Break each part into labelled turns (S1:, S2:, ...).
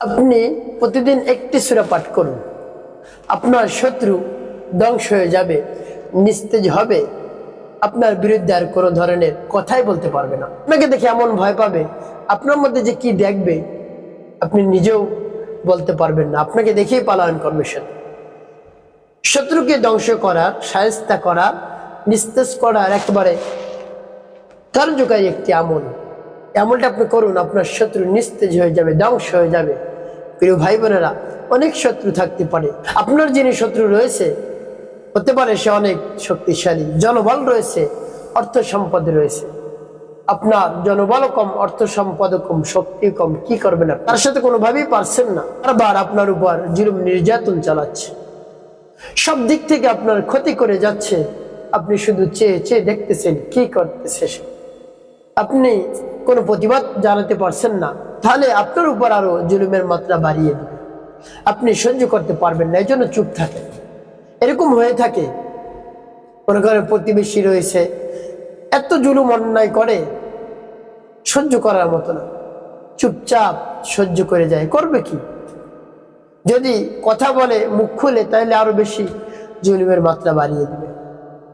S1: আপনি প্রতিদিন একটি সুরা পাঠ করুন। আপনার শত্রু ধ্বংস হয়ে যাবে, নিস্তেজ হবে। আপনার বিরুদ্ধে আর কোনো ধরনের কথাই বলতে পারবে না। আপনাকে দেখে এমন ভয় পাবে, আপনার মধ্যে যে কি দেখবে, আপনি নিজেও বলতে পারবেন না। আপনাকে দেখেই পালায়ন করবে শত্রু শত্রুকে ধ্বংস করার সায়স্তা করা, নিস্তেজ করার একেবারে কার্যকারী একটি আমল। এই আমলটা আপনি করুন, আপনার শত্রু নিস্তেজ হয়ে যাবে, ধ্বংস হয়ে যাবে। প্রিয় ভাই বোনেরা অনেক শত্রু থাকতে পারে। আপনার যিনি শত্রু রয়েছে, হতে পারে সে অনেক শক্তিশালী, জনবল রয়েছে, অর্থ সম্পদ রয়েছে। আপনার জনবল কম, অর্থ সম্পদ কম, শক্তি কম, কি করবেন? তার সাথে কোনোভাবেই পারছেন না। বারবার আপনার উপর জুলুম, নির্যাতন চালাচ্ছে। সব দিক থেকে আপনার ক্ষতি করে যাচ্ছে। আপনি শুধু চেয়ে চেয়ে দেখতেছেন, কি করতেছে আপনি কোনো প্রতিবাদ জানাতে পারছেন না, তাহলে আপনার উপর আরও জুলুমের মাত্রা বাড়িয়ে দেবে। আপনি সহ্য করতে পারবেন না এই জন্য চুপ থাকেন। এরকম হয়ে থাকে। মনে করেন প্রতিবেশী রয়েছে, এত জুলুম অন্যায় করে, সহ্য করার মতো না। চুপচাপ সহ্য করে যায়, করবে কি? যদি কথা বলে, মুখ খুলে, তাহলে আরও বেশি জুলুমের মাত্রা বাড়িয়ে দেবে।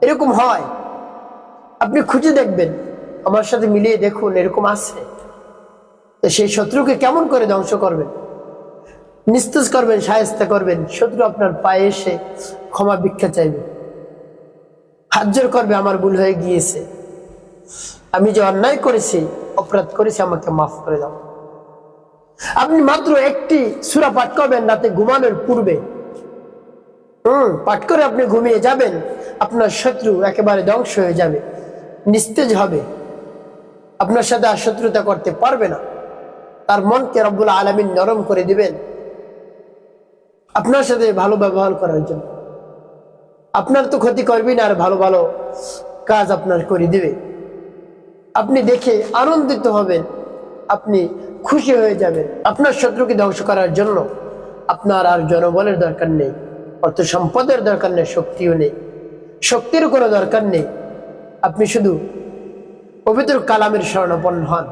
S1: এরকম হয়। আপনি খুঁজে দেখবেন আমার সাথে মিলিয়ে দেখুন, এরকম আছে। তো সেই শত্রুকে কেমন করে ধ্বংস করবেন? নিস্তেজ করবেন, সায়স্তা করবেন, শত্রু আপনার পায়ে এসে ক্ষমা ভিক্ষা চাইবে। হাজ্জর করবে, আমার ভুল হয়ে গিয়েছে। আমি যে অন্যায় করেছি, অপরাধ করেছি, আমাকে মাফ করে দাও। আপনি মাত্র একটি সুরা পাঠ করবেন, রাতে ঘুমানোর পূর্বে। হম, পাঠ করে আপনি ঘুমিয়ে যাবেন, আপনার শত্রু একেবারে ধ্বংস হয়ে যাবে, নিস্তেজ হবে। আপনার সাথে আর শত্রুতা করতে পারবে না। তার মনকে রব্বুল আলমিন নরম করে দিবেন। আপনার সাথে ভালো ব্যবহার করার জন্য। আপনার তো ক্ষতি করবেন আর ভালো ভালো কাজ আপনার করে দিবে। আপনি দেখে আনন্দিত হবেন, আপনি খুশি হয়ে যাবেন। আপনার শত্রুকে ধ্বংস করার জন্য আপনার আর জনবলের দরকার নেই, অর্থ সম্পদের দরকার নেই, শক্তিও নেই। শক্তির কোনো দরকার নেই। আপনি শুধু পবিত্র কালামের স্বর্ণপন্ন হন।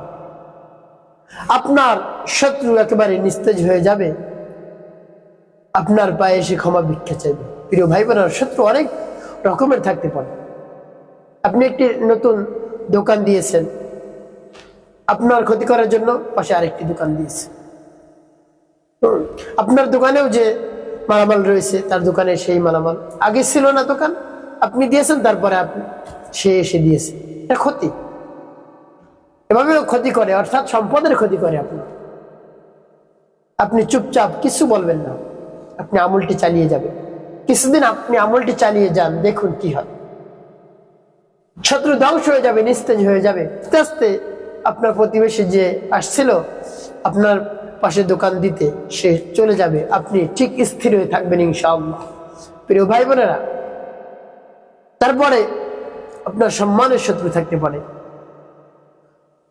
S1: আপনার শত্রু একেবারে নিস্তেজ হয়ে যাবে। আপনার পায়ে এসে ক্ষমা ভিক্ষা চাইবে। প্রিয় ভাই বোনার শত্রু অনেক রকমের থাকতে পারে। আপনি একটি নতুন দোকান দিয়েছেন। আপনার ক্ষতি করার জন্য পাশে আরেকটি দোকান দিয়েছে। আপনার দোকানেও যে মালামাল রয়েছে, তার দোকানে সেই মালামাল। আগে ছিল না দোকান। আপনি দিয়েছেন, তারপরে আপনি সে এসে দিয়েছে এটা ক্ষতি। এভাবেও ক্ষতি করে, অর্থাৎ সম্পদের ক্ষতি করে আপনি আপনি চুপচাপ কিছু বলবেন না, আপনি আমলটি চালিয়ে যাবেন। কিছুদিন আপনি আমলটি চালিয়ে যান, দেখুন কি হয়। শত্রু ধ্বংস হয়ে যাবে, নিস্তেজ হয়ে যাবে। আস্তে আস্তে আপনার প্রতিবেশী যে আসছিল, আপনার পাশে দোকান দিতে, সে চলে যাবে। আপনি ঠিক স্থির হয়ে থাকবেন, ইনশাআল্লাহ। প্রিয় ভাই বোনেরা তারপরে আপনার সম্মানের শত্রু থাকতে পারে।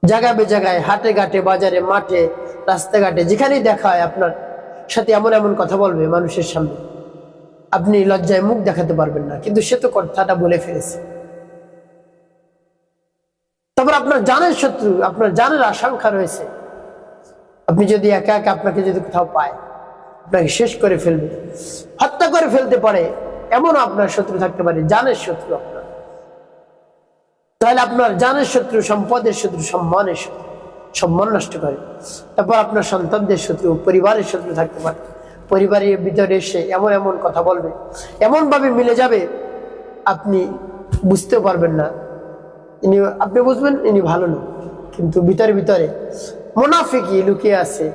S1: জায়গা বে জায়গায় হাটে ঘাটে, বাজারে, মাঠে, রাস্তাঘাটে, যেখানেই দেখা হয় আপনার সাথে এমন এমন কথা বলবে মানুষের সামনে। আপনি লজ্জায় মুখ দেখাতে পারবেন না, কিন্তু সে তো কথাটা বলে ফেলেছে। তারপর আপনার জানের শত্রু, আপনার জানের আশঙ্কা রয়েছে। আপনি যদি একা একা আপনাকে যদি কোথাও পায়, আপনাকে শেষ করে ফেলবে, হত্যা করে ফেলতে পারে এমন আপনার শত্রু থাকতে পারে, জানের শত্রু আপনার। তাহলে আপনার জানের শত্রু, সম্পদের শত্রু, সম্মানের শত্রু। সম্মান নষ্ট করে। তারপর আপনার সন্তানদের শত্রু, পরিবারের শত্রু থাকতে পারে। পরিবারের ভিতরে এসে এমন এমন কথা বলবে। এমন ভাবে মিলে যাবে, আপনি বুঝতেও পারবেন না। ইনি, আপনি বুঝবেন, ইনি ভালো লোক। কিন্তু ভিতরে ভিতরে মোনাফিকি লুকিয়ে আছে,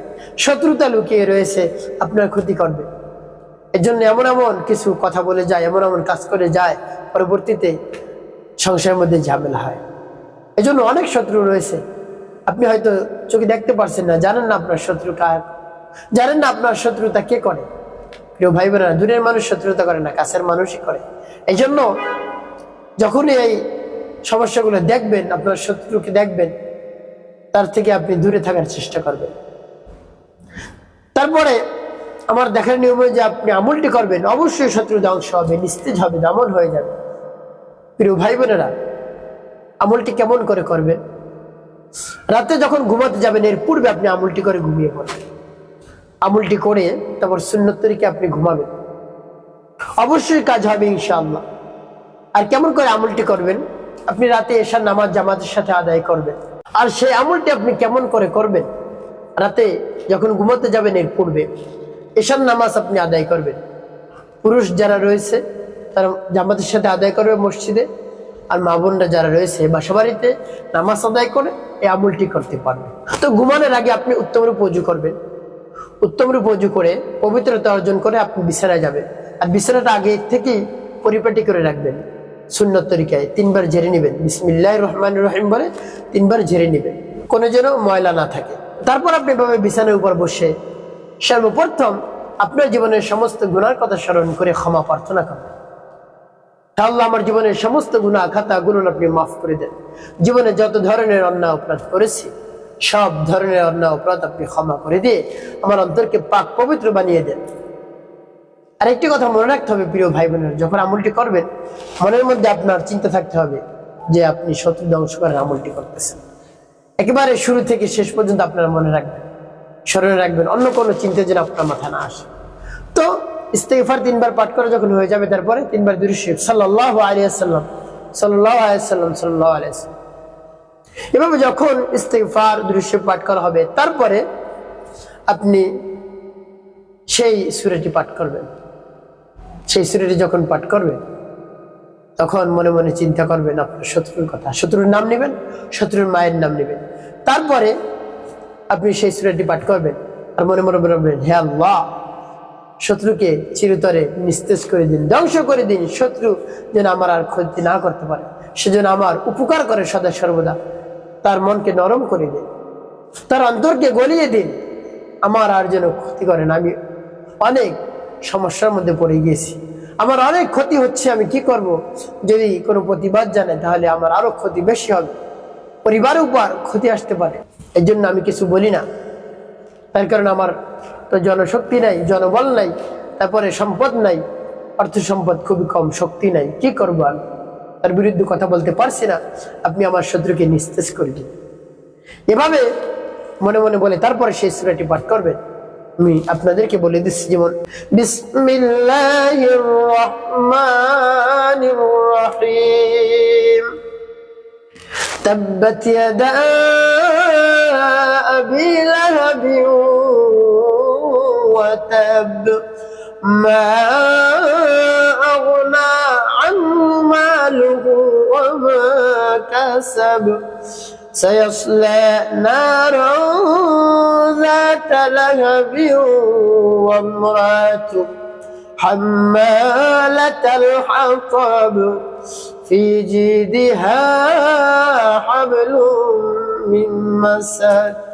S1: শত্রুতা লুকিয়ে রয়েছে, আপনার ক্ষতি করবে। এর জন্য এমন এমন কিছু কথা বলে যায়, এমন এমন কাজ করে যায়, পরবর্তীতে সংসারের মধ্যে ঝামেলা হয়। এজন্য অনেক শত্রু রয়েছে। আপনি হয়তো চোখে দেখতে পারছেন না, জানেন না আপনার শত্রু কার? জানেন না আপনার শত্রুতা কে করে? প্রিয় ভাই বোনেরা দূরের মানুষ শত্রুতা করে না, কাছের মানুষই করে। এই জন্য যখনই এই সমস্যাগুলো দেখবেন, আপনার শত্রুকে দেখবেন, তার থেকে আপনি দূরে থাকার চেষ্টা করবেন। তারপরে আমার দেখার নিয়ম যে আপনি আমলটি করবেন, অবশ্যই শত্রু ধ্বংস হবে, নিস্তেজ হবে, দমন হয়ে যাবে। প্রিয় ভাই বোনেরা আমলটি কেমন করে করবেন? রাতে যখন ঘুমাতে যাবেন, এর পূর্বে আপনি আমলটি করে ঘুমিয়ে পড়বেন। আমলটি করে তারপর সুন্নত তরিকে আপনি ঘুমাবেন। অবশ্যই কাজ হবে ইনশাআল্লাহ। আর কেমন করে আমলটি করবেন? আপনি রাতে এসার নামাজ জামাতের সাথে আদায় করবেন। আর সেই আমলটি আপনি কেমন করে করবেন? রাতে যখন ঘুমাতে যাবেন, এর পূর্বে এসার নামাজ আপনি আদায় করবেন। পুরুষ যারা রয়েছে তারা জামাতের সাথে আদায় করবে মসজিদে। আর মা বোনরা যারা রয়েছে বাসা বাড়িতে নামাজ আদায় করে এই আমলটি করতে পারবে। তো ঘুমানোর আগে আপনি উত্তম রূপ অজু করবেন। উত্তম রূপ অজু করে পবিত্রতা অর্জন করে আপনি বিছানায় যাবেন। আর বিছানাটা আগে থেকেই পরিপাটি করে রাখবেন। সুন্নত তরিকায় তিনবার ঝেড়ে নেবেন। বিসমিল্লাহ রহমান রহিম বলে তিনবার ঝেড়ে নেবেন। কোনো যেন ময়লা না থাকে। তারপর আপনি এভাবে বিছানার উপর বসে সর্বপ্রথম আপনার জীবনের সমস্ত গুণার কথা স্মরণ করে ক্ষমা প্রার্থনা করবেন। আল্লাহ আমার জীবনের সমস্ত গুণা খাতা গুণ আপনি মাফ করে দেন। জীবনে যত ধরনের অন্যায়, অপরাধ করেছি, সব ধরনের অন্যায়, অপরাধ আপনি ক্ষমা করে দিয়ে আমার অন্তরকে পাক পবিত্র বানিয়ে দেন। আর একটি কথা মনে রাখতে হবে, প্রিয় ভাই বোনের যখন আমলটি করবেন, মনের মধ্যে আপনার চিন্তা থাকতে হবে যে আপনি শত্রু ধ্বংস করার আমলটি করতেছেন। একেবারে শুরু থেকে শেষ পর্যন্ত আপনারা মনে রাখবেন, স্মরণে রাখবেন, অন্য কোনো চিন্তা যেন আপনার মাথা না আসে। তো ইস্তেগফার তিনবার পাঠ করা যখন হয়ে যাবে, তারপরে তিনবার দুরুশিব সাল্লাহ আলিয়াল্লাম সাল্লাহ আলিয়াল্লাম সাল্লাহ আলিয়াল্লাম এভাবে যখন ইস্তেগফার দুরুশিব পাঠ করা হবে, তারপরে আপনি সেই সুরেটি পাঠ করবেন। সেই সুরেটি যখন পাঠ করবেন, তখন মনে মনে চিন্তা করবেন, আপনার শত্রুর কথা। শত্রুর নাম নেবেন, শত্রুর মায়ের নাম নেবেন। তারপরে আপনি সেই সুরাটি পাঠ করবেন, আর মনে মনে বলবেন, হে আল্লাহ শত্রুকে চিরতরে নিস্তেজ করে দিন, ধ্বংস করে দিন। শত্রু যেন আমার আর ক্ষতি না করতে পারে সেজন্য আমার উপকার করে সদা সর্বদা। তার মনকে নরম করে দিন, তার অন্তরকে গলিয়ে দিন। আমার আর যেন ক্ষতি করেন আমি অনেক সমস্যার মধ্যে পড়ে গিয়েছি। আমার অনেক ক্ষতি হচ্ছে, আমি কি করব? যদি কোনো প্রতিবাদ জানাই তাহলে আমার আরও ক্ষতি বেশি হবে। পরিবারের উপর ক্ষতি আসতে পারে। এর জন্য আমি কিছু বলি না। তার কারণ আমার তো জনশক্তি নাই, জনবল নাই, তারপরে সম্পদ নাই অর্থ সম্পদ খুবই কম, শক্তি নাই, কি করব আমি তার বিরুদ্ধে কথা বলতে পারছি না, আপনি আমার শত্রুকে নিস্তেজ করে দিন। এভাবে মনে মনে বলে তারপরে সেই সুরাটি পাঠ করবেন। আমি আপনাদেরকে বলে দিচ্ছি, যেমন, বিসমিল্লাহির أبي لهب وتب. ما أغنى عنه ماله وما كسب. سيصلى نارا ذات لهب وامرأته حمالة الحطب. في جيدها حبل من مسد.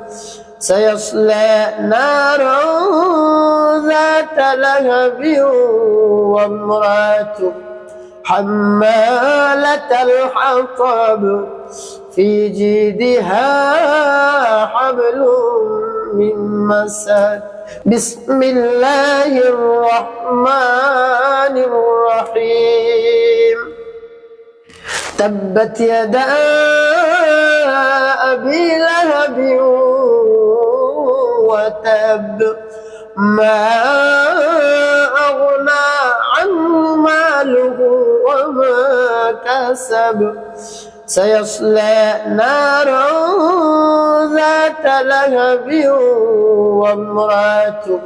S1: سيصلى نارا ذات لهب وامرأته حمالة الحطب في جيدها حبل من مسد. بسم الله الرحمن الرحيم. تبت يدا أبي لهب وتب ما أغنى عنه ماله وما كسب سيصلى نارا ذات لهب وامرأته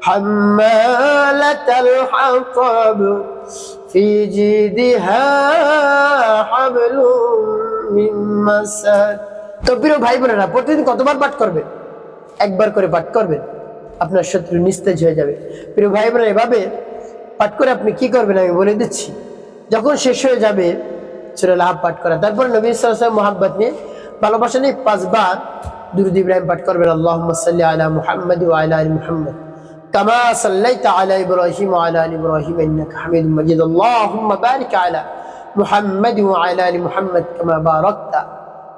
S1: حمالة الحطب في جيدها حبل من مسد তো প্রিয় ভাই বোনেরা প্রতিদিন কতবার পাঠ করবে একবার করে পাঠ করবেন, আপনার শত্রু নিস্তেজ হয়ে যাবে। প্রিয় ভাই বোন এভাবে পাঠ করে আপনি কি করবেন আমি বলে দিচ্ছি। যখন শেষ হয়ে যাবে সুরাল লাভ পাঠ করা, তারপর নবী সাল্লাম মোহাম্মত নিয়ে ভালোবাসা নিয়ে পাঁচবার দুরুদ ইব্রাহিম পাঠ করবেন আল্লাহ সাল্লি আলা মুহাম্মদ আলা আলী মুহাম্মদ কামা সাল্লাই আলী আলা মুহাম্মদ আলী মুহাম্মদ কামা বারক্তা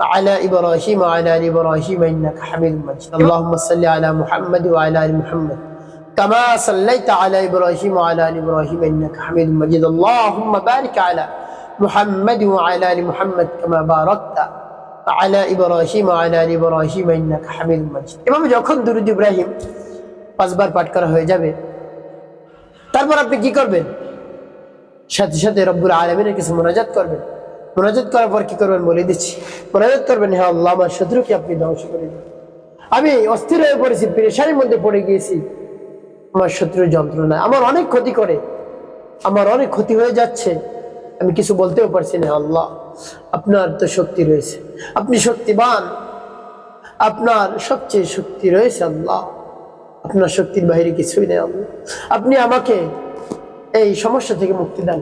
S1: على ابراهيم وعلى ال ابراهيم انك حميد مجيد اللهم صل على محمد وعلى ال محمد كما صليت على ابراهيم وعلى ال ابراهيم انك حميد مجيد اللهم بارك على محمد وعلى ال محمد كما باركت على ابراهيم وعلى ال ابراهيم انك حميد مجيد এভাবে যখন দুরুদ ইব্রাহিম পাঁচবার পাঠ করা হয়ে যাবে তারপর আপনি কি করবেন সাথে সাথে রব্বুল আলমিনের কিছু মোনাজাত করবেন মোনাজাত করার পর কি করবেন বলে দিচ্ছি। মোনাজাত করবেন হ্যাঁ আল্লাহ, আমার শত্রুকে আপনি ধ্বংস করে দিন। আমি অস্থির হয়ে পড়েছি, পেরেশানির মধ্যে পড়ে গিয়েছি। আমার শত্রুর যন্ত্রণা, আমার অনেক ক্ষতি করে। আমার অনেক ক্ষতি হয়ে যাচ্ছে। আমি কিছু বলতেও পারছি না আল্লাহ, আপনার তো শক্তি রয়েছে। আপনি শক্তিবান। আপনার সবচেয়ে শক্তি রয়েছে, আল্লাহ। আপনার শক্তির বাইরে কিছুই নেই, আল্লাহ। আপনি আমাকে এই সমস্যা থেকে মুক্তি দান।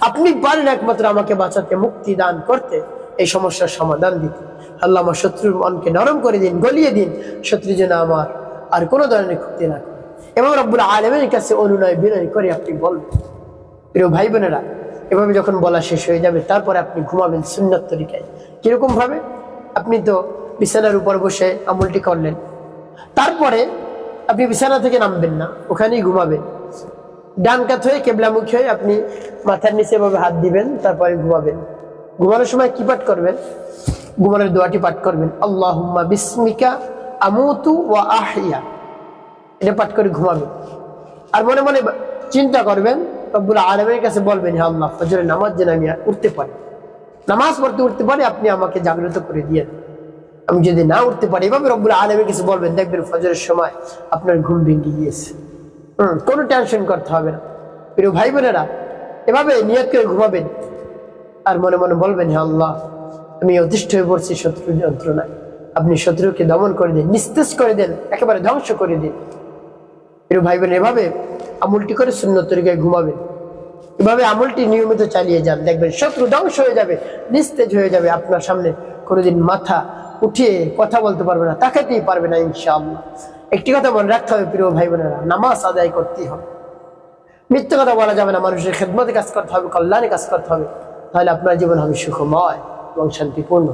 S1: আপনি পারেন একমাত্র আমাকে বাঁচাতে, মুক্তি দান করতে, এই সমস্যার সমাধান দিতে। আল্লাহ আমার শত্রুর মনকে নরম করে দিন, গলিয়ে দিন। শত্রু যেন আমার আর কোনো ধরনের ক্ষতি না করে। এবং রব্বুল আলমের কাছে অনুনয় বিনয় করে আপনি বলবেন। প্রিয় ভাই বোনেরা এভাবে যখন বলা শেষ হয়ে যাবে, তারপরে আপনি ঘুমাবেন সুন্নত তরিকায়। কীরকম ভাবে? আপনি তো বিছানার উপর বসে আমলটি করলেন। তারপরে আপনি বিছানা থেকে নামবেন না, ওখানেই ঘুমাবেন। ডান কাত হয়ে কেবলামুখী হয়ে আপনি মাথার নিচে এভাবে হাত দিবেন, তারপরে ঘুমাবেন। ঘুমানোর সময় কি পাঠ করবেন? ঘুমানোর দোয়াটি পাঠ করবেন। আল্লাহুম্মা বিস্মিকা আমুতু ওয়া আহিয়া এটা পাঠ করে ঘুমাবেন। আর মনে মনে চিন্তা করবেন, রব্বুল আলমের কাছে বলবেন হ্যাঁ আল্লাহ, ফজরের নামাজ যেন আমি উঠতে পারি। নামাজ পড়তে, উঠতে পারি, আপনি আমাকে জাগ্রত করে দিয়ে আমি যদি না উঠতে পারি, এভাবে রব্বুল আলমের কাছে বলবেন, দেখবেন ফজরের সময় আপনার ঘুম ভেঙে গিয়েছে। হম, কোনো টেনশন করতে হবে না। প্রিয় ভাই বোনেরা এভাবে নিয়ত করে ঘুমাবেন আর মনে মনে বলবেন হ্যাঁ আল্লাহ, আমি অতিষ্ঠ হয়ে পড়ছি, শত্রুর যন্ত্রণায়। আপনি শত্রুকে দমন করে দিন, নিস্তেজ করে দেন, একেবারে ধ্বংস করে দিন। প্রিয় ভাই বোন এভাবে আমুলটি করে শূন্য তরিকায় ঘুমাবেন। এভাবে আমলটি নিয়মিত চালিয়ে যান, দেখবেন শত্রু ধ্বংস হয়ে যাবে, নিস্তেজ হয়ে যাবে, আপনার সামনে কোনোদিন মাথা উঠিয়ে কথা বলতে পারবে না, তাকাতেই পারবে না, ইনশাআল্লাহ। একটি কথা মনে রাখতে হবে প্রিয় ভাই বোনেরা নামাজ আদায় করতে হবে। মিথ্যে কথা বলা যাবে না, মানুষের খেদমতে কাজ করতে হবে, কল্যাণে কাজ করতে হবে, তাহলে আপনার জীবন হবে সুখময় এবং শান্তিপূর্ণ